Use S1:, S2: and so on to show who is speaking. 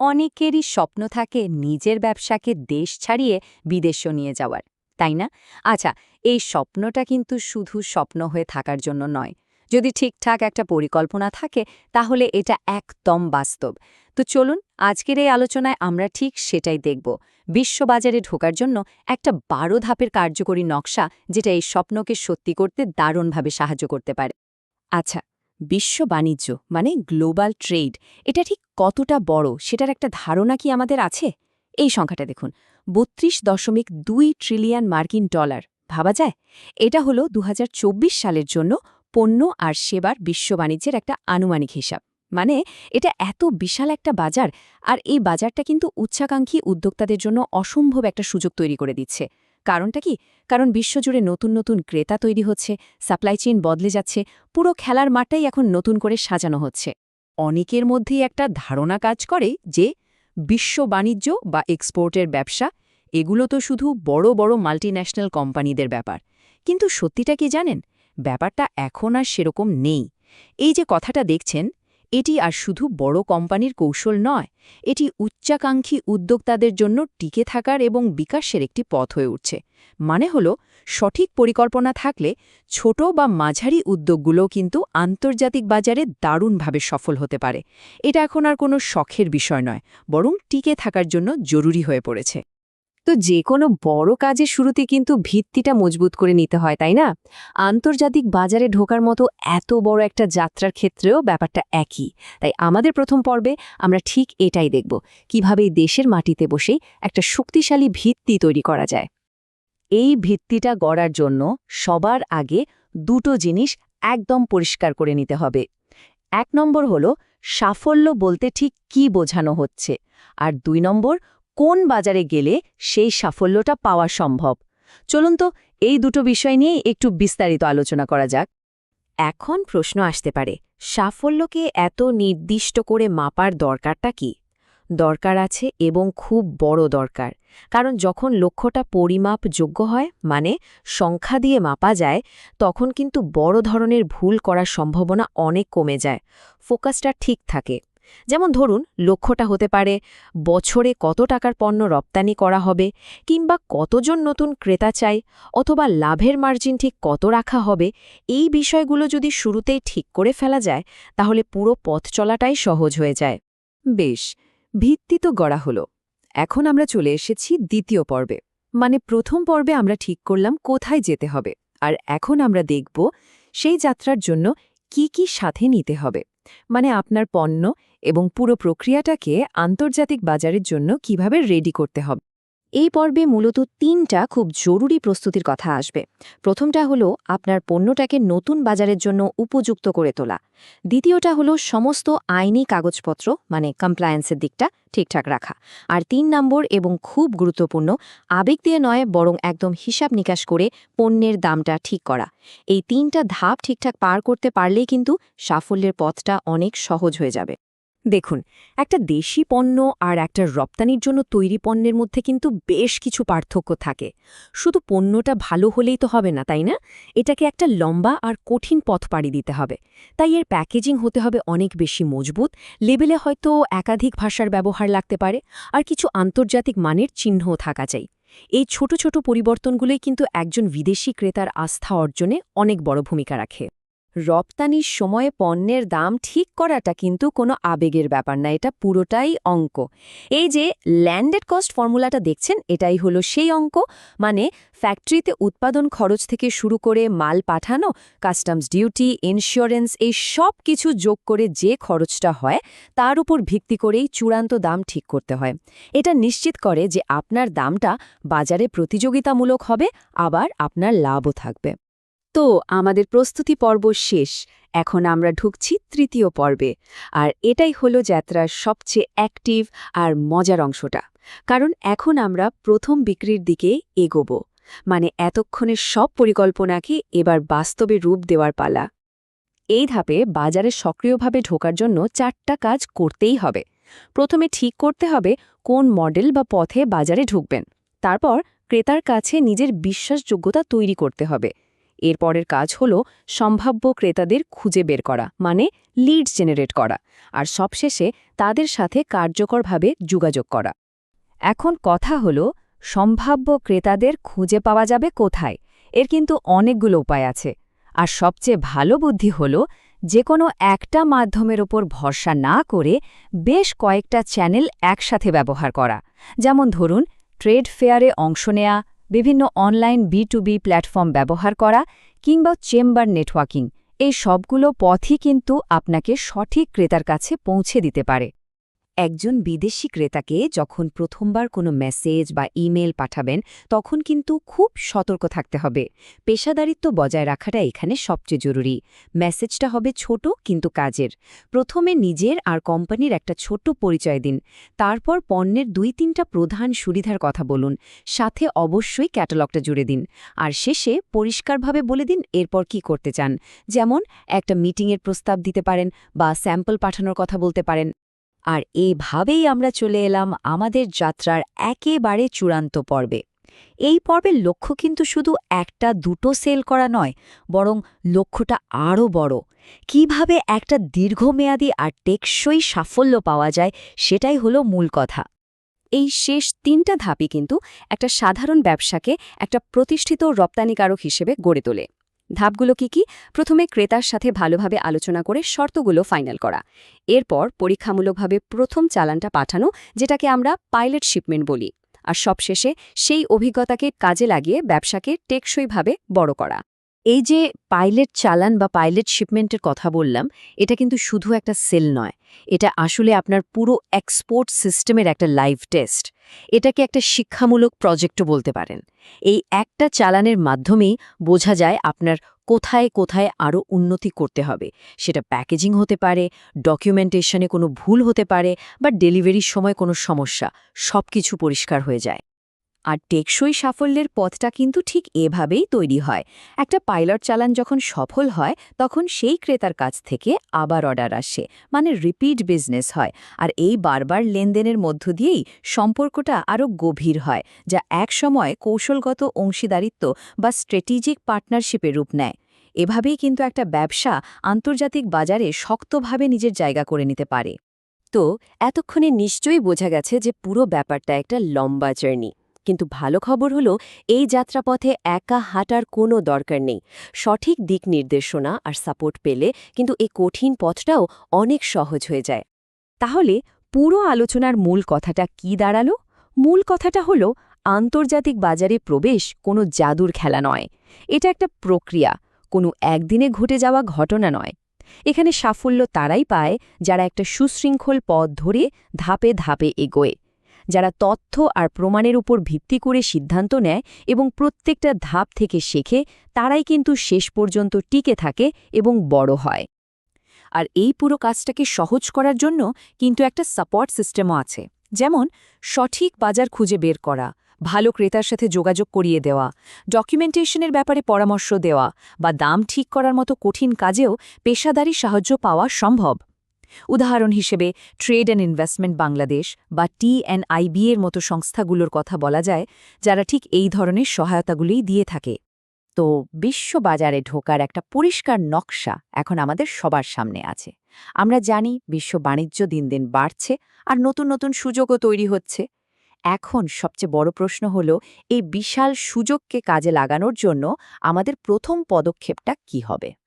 S1: অনেকেরই স্বপ্ন থাকে নিজের ব্যবসাকে দেশ ছাড়িয়ে বিদেশও নিয়ে যাওয়ার, তাই না? আচ্ছা এই স্বপ্নটা কিন্তু শুধু স্বপ্ন হয়ে থাকার জন্য নয়। যদি ঠিকঠাক একটা পরিকল্পনা থাকে, তাহলে এটা একদম বাস্তব। তো চলুন, আজকের এই আলোচনায় আমরা ঠিক সেটাই দেখব। বিশ্ববাজারে ঢোকার জন্য একটা বারো ধাপের কার্যকরী নকশা, যেটা এই স্বপ্নকে সত্যি করতে দারুণভাবে সাহায্য করতে পারে। আচ্ছা বিশ্ব বাণিজ্য মানে গ্লোবাল ট্রেড, এটা ঠিক কতটা বড়? সেটার একটা ধারণা কি আমাদের আছে? এই সংখ্যাটা দেখুন, বত্রিশ দশমিক দুই ট্রিলিয়ন মার্কিন ডলার, ভাবা যায়? এটা হলো দুহাজার চব্বিশ সালের জন্য পণ্য আর সেবার বিশ্ব বাণিজ্যের একটা আনুমানিক হিসাব। মানে এটা এত বিশাল একটা বাজার, আর এই বাজারটা কিন্তু উচ্চাকাঙ্ক্ষী উদ্যোক্তাদের জন্য অসম্ভব একটা সুযোগ তৈরি করে দিচ্ছে। কারণটা কি? কারণ বিশ্বজুড়ে নতুন নতুন ক্রেতা তৈরি হচ্ছে, সাপ্লাই চেইন বদলে যাচ্ছে, পুরো খেলার মাঠটাই এখন নতুন করে সাজানো হচ্ছে। অনেকের মধ্যেই একটা ধারণা কাজ করে যে বিশ্ব বাণিজ্য বা এক্সপোর্টের ব্যবসা, এগুলো তো শুধু বড় বড় মাল্টিন্যাশনাল কোম্পানিদের ব্যাপার। কিন্তু সত্যিটা কি জানেন? ব্যাপারটা এখন আর সেরকম নেই। এই যে কথাটা দেখছেন এটি আর শুধু বড় কোম্পানির কৌশল নয়, এটি উচ্চাকাঙ্ক্ষী উদ্যোক্তাদের জন্য টিকে থাকার এবং বিকাশের একটি পথ হয়ে উঠছে। মানে হল, সঠিক পরিকল্পনা থাকলে ছোট বা মাঝারি উদ্যোগগুলো কিন্তু আন্তর্জাতিক বাজারে দারুণভাবে সফল হতে পারে। এটা এখন আর কোনো শখের বিষয় নয়, বরং টিকে থাকার জন্য জরুরি হয়ে পড়েছে। তো যে কোনো বড় কাজের শুরুতে কিন্তু ভিত্তিটা মজবুত করে নিতে হয়, তাই না? আন্তর্জাতিক বাজারে ঢোকার মতো এত বড় একটা যাত্রার ক্ষেত্রেও ব্যাপারটা একই। তাই আমাদের প্রথম পর্বে আমরা ঠিক এটাই দেখব, কীভাবে দেশের মাটিতে বসেই একটা শক্তিশালী ভিত্তি তৈরি করা যায়। এই ভিত্তিটা গড়ার জন্য সবার আগে দুটো জিনিস একদম পরিষ্কার করে নিতে হবে। এক নম্বর হল সাফল্য বলতে ঠিক কি বোঝানো হচ্ছে, আর দুই নম্বর কোন বাজারে গেলে সেই সাফল্যটা পাওয়া সম্ভব? চলুন তো এই দুটো বিষয় নিয়ে একটু বিস্তারিত আলোচনা করা যাক। এখন প্রশ্ন আসতে পারে, সাফল্যকে এত নির্দিষ্ট করে মাপার দরকারটা কি? দরকার আছে এবং খুব বড় দরকার, কারণ যখন লক্ষ্যটা পরিমাপযোগ্য হয় মানে সংখ্যা দিয়ে মাপা যায়, তখন কিন্তু বড় ধরনের ভুল করার সম্ভাবনা অনেক কমে যায়। ফোকাসটা ঠিক থাকে। যেমন ধরুন, লক্ষ্যটা হতে পারে বছরে কত টাকার পণ্য রপ্তানি করা হবে কিংবা কতজন নতুন ক্রেতা চাই অথবা লাভের মার্জিন ঠিক কত রাখা হবে, এই বিষয়গুলো যদি শুরুতেই ঠিক করে ফেলা যায়, তাহলে পুরো পথ চলাটাই সহজ হয়ে যায়। বেশ, ভিত্তি তো গড়া হলো। এখন আমরা চলে এসেছি দ্বিতীয় পর্বে। মানে প্রথম পর্বে আমরা ঠিক করলাম কোথায় যেতে হবে, আর এখন আমরা দেখব সেই যাত্রার জন্য কি কি সাথে নিতে হবে। মানে আপনার পণ্য এবং পুরো প্রক্রিয়াটাকে আন্তর্জাতিক বাজারের জন্য কীভাবে রেডি করতে হবে। এই পর্বে মূলত তিনটা খুব জরুরি প্রস্তুতির কথা আসবে। প্রথমটা হলো আপনার পণ্যটাকে নতুন বাজারের জন্য উপযুক্ত করে তোলা। দ্বিতীয়টা হলো সমস্ত আইনি কাগজপত্র মানে কমপ্লায়েন্সের দিকটা ঠিকঠাক রাখা। আর তিন নম্বর এবং খুব গুরুত্বপূর্ণ, আবেগ দিয়ে নয়, বরং একদম হিসাব নিকাশ করে পণ্যের দামটা ঠিক করা। এই তিনটা ধাপ ঠিকঠাক পার করতে পারলেই কিন্তু সাফল্যের পথটা অনেক সহজ হয়ে যাবে। দেখুন, একটা দেশি পণ্য আর একটা রপ্তানির জন্য তৈরি পণ্যের মধ্যে কিন্তু বেশ কিছু পার্থক্য থাকে। শুধু পণ্যটা ভালো হলেই তো হবে না, তাই না? এটাকে একটা লম্বা আর কঠিন পথ পাড়ি দিতে হবে। তাই এর প্যাকেজিং হতে হবে অনেক বেশি মজবুত, লেবেলে হয়তো একাধিক ভাষার ব্যবহার লাগতে পারে, আর কিছু আন্তর্জাতিক মানের চিহ্নও থাকা চাই। এই ছোট ছোট পরিবর্তনগুলোই কিন্তু একজন বিদেশি ক্রেতার আস্থা অর্জনে অনেক বড় ভূমিকা রাখে। রপ্তানির সময়ে পণ্যের দাম ঠিক করাটা কিন্তু কোনো আবেগের ব্যাপার না, এটা পুরোটাই অঙ্ক। এই যে ল্যান্ডেড কস্ট ফর্মুলাটা দেখছেন, এটাই হলো সেই অঙ্ক মানে ফ্যাক্টরিতে উৎপাদন খরচ থেকে শুরু করে মাল পাঠানো কাস্টমস ডিউটি ইন্স্যুরেন্স এই সব কিছু যোগ করে যে খরচটা হয়, তার উপর ভিত্তি করেই চূড়ান্ত দাম ঠিক করতে হয়। এটা নিশ্চিত করে যে আপনার দামটা বাজারে প্রতিযোগিতামূলক হবে, আবার আপনার লাভও থাকবে। তো আমাদের প্রস্তুতি পর্ব শেষ। এখন আমরা ঢুকছি তৃতীয় পর্বে। আর এটাই হলো যাত্রার সবচেয়ে অ্যাক্টিভ আর মজার অংশটা। কারণ এখন আমরা প্রথম বিক্রির দিকে এগোব। মানে এতক্ষণের সব পরিকল্পনাকে এবার বাস্তবে রূপ দেওয়ার পালা। এই ধাপে বাজারে সক্রিয়ভাবে ঢোকার জন্য চারটা কাজ করতেই হবে। প্রথমে ঠিক করতে হবে কোন মডেল বা পথে বাজারে ঢুকবেন। তারপর ক্রেতার কাছে নিজের বিশ্বাসযোগ্যতা তৈরি করতে হবে। এরপরের কাজ হলো সম্ভাব্য ক্রেতাদের খুঁজে বের করা মানে লিডস জেনারেট করা, আর সবশেষে তাদের সাথে কার্যকরভাবে যোগাযোগ করা। এখন কথা হলো, সম্ভাব্য ক্রেতাদের খুঁজে পাওয়া যাবে কোথায়? এর কিন্তু অনেকগুলো উপায় আছে। আর সবচেয়ে ভালো বুদ্ধি হল, যে কোনো একটা মাধ্যমের ওপর ভরসা না করে বেশ কয়েকটা চ্যানেল একসাথে ব্যবহার করা। যেমন ধরুন, ট্রেড ফেয়ারে অংশ নেয়া বিভিন্ন online B to B platform ব্যবহার করা কিংবা চেম্বার নেটওয়ার্কিং, এই সবগুলো পথই কিন্তু আপনাকে সঠিক ক্রেতার কাছে পৌঁছে দিতে পারে। একজন বিদেশি ক্রেতাকে যখন প্রথমবার কোনো মেসেজ বা ইমেল পাঠাবেন, তখন কিন্তু খুব সতর্ক থাকতে হবে। পেশাদারিত্ব বজায় রাখাটা এখানে সবচেয়ে জরুরি। মেসেজটা হবে ছোট কিন্তু কাজের। প্রথমে নিজের আর কোম্পানির একটা ছোট্ট পরিচয় দিন। তারপর পণ্যের দুই তিনটা প্রধান সুবিধার কথা বলুন। সাথে অবশ্যই ক্যাটালগটা জুড়ে দিন। আর শেষে পরিষ্কারভাবে বলে দিন এরপর কি করতে চান। যেমন, একটা মিটিংয়ের প্রস্তাব দিতে পারেন বা স্যাম্পল পাঠানোর কথা বলতে পারেন। আর এইভাবেই আমরা চলে এলাম আমাদের যাত্রার একেবারে চূড়ান্ত পর্বে। এই পর্বের লক্ষ্য কিন্তু শুধু একটা দুটো সেল করা নয়, বরং লক্ষ্যটা আরও বড়। কীভাবে একটা দীর্ঘমেয়াদী আর টেকসই সাফল্য পাওয়া যায় সেটাই হলো মূল কথা। এই শেষ তিনটা ধাপই কিন্তু একটা সাধারণ ব্যবসাকে একটা প্রতিষ্ঠিত রপ্তানিকারক হিসেবে গড়ে তোলে। ধাপগুলো কি কি? প্রথমে ক্রেতার সাথে ভালোভাবে আলোচনা করে শর্তগুলো ফাইনাল করা। এরপর পরীক্ষামূলকভাবে প্রথম চালানটা পাঠানো, যেটাকে আমরা পাইলট শিপমেন্ট বলি। আর সবশেষে সেই অভিজ্ঞতাকে কাজে লাগিয়ে ব্যবসাকে টেকসইভাবে বড় করা। এই যে পাইলট চালান বা পাইলট শিপমেন্টের কথা বললাম, এটা কিন্তু শুধু একটা সেল নয়। এটা আসলে আপনার পুরো এক্সপোর্ট সিস্টেমের একটা লাইভ টেস্ট। এটাকে একটা শিক্ষামূলক প্রজেক্টও বলতে পারেন। এই একটা চালানের মাধ্যমেই বোঝা যায় আপনার কোথায় কোথায় আরও উন্নতি করতে হবে। সেটা প্যাকেজিং হতে পারে, ডকুমেন্টেশনে কোনো ভুল হতে পারে বা ডেলিভারির সময় কোনো সমস্যা সব কিছু পরিষ্কার হয়ে যায়। আর টেকসই সাফল্যের পথটা কিন্তু ঠিক এভাবেই তৈরি হয়। একটা পাইলট চালান যখন সফল হয়, তখন সেই ক্রেতার কাছ থেকে আবার অর্ডার আসে মানে রিপিট বিজনেস হয়। আর এই বারবার লেনদেনের মধ্য দিয়েই সম্পর্কটা আরও গভীর হয়, যা একসময় কৌশলগত অংশীদারিত্ব বা স্ট্র্যাটেজিক পার্টনারশিপে রূপ নেয়। এভাবেই কিন্তু একটা ব্যবসা আন্তর্জাতিক বাজারে শক্তভাবে নিজের জায়গা করে নিতে পারে। তো এতক্ষণে নিশ্চয়ই বোঝা গেছে যে পুরো ব্যাপারটা একটা লম্বা জার্নি। কিন্তু ভালো খবর হলো, এই যাত্রাপথে একা হাঁটার কোনো দরকার নেই। সঠিক দিক নির্দেশনা আর সাপোর্ট পেলে কিন্তু এই কঠিন পথটাও অনেক সহজ হয়ে যায়। তাহলে পুরো আলোচনার মূল কথাটা কি দাঁড়াল? মূল কথাটা হলো, আন্তর্জাতিক বাজারে প্রবেশ কোনো জাদুর খেলা নয়। এটা একটা প্রক্রিয়া, কোনো একদিনে ঘটে যাওয়া ঘটনা নয়। এখানে সাফল্য তারাই পায় যারা একটা সুশৃঙ্খল পথ ধরে ধাপে ধাপে এগোয়। যারা তথ্য আর প্রমাণের উপর ভিত্তি করে সিদ্ধান্ত নেয় এবং প্রত্যেকটা ধাপ থেকে শেখে, তারাই কিন্তু শেষ পর্যন্ত টিকে থাকে এবং বড় হয়। আর এই পুরো কাজটাকে সহজ করার জন্য কিন্তু একটা সাপোর্ট সিস্টেমও আছে। যেমন, সঠিক বাজার খুঁজে বের করা, ভালো ক্রেতার সাথে যোগাযোগ করিয়ে দেওয়া, ডকুমেন্টেশনের ব্যাপারে পরামর্শ দেওয়া বা দাম ঠিক করার মতো কঠিন কাজেও পেশাদারি সাহায্য পাওয়া সম্ভব। উদাহরণ হিসেবে ট্রেড অ্যান্ড ইনভেস্টমেন্ট বাংলাদেশ বা টি টিএনআইবি এর মতো সংস্থাগুলোর কথা বলা যায়, যারা ঠিক এই ধরনের সহায়তাগুলোই দিয়ে থাকে। তো বিশ্ববাজারে ঢোকার একটা পরিষ্কার নকশা এখন আমাদের সবার সামনে আছে। আমরা জানি বিশ্ব বাণিজ্য দিন দিন বাড়ছে আর নতুন নতুন সুযোগও তৈরি হচ্ছে। এখন সবচেয়ে বড় প্রশ্ন হল, এই বিশাল সুযোগকে কাজে লাগানোর জন্য আমাদের প্রথম পদক্ষেপটা কি হবে?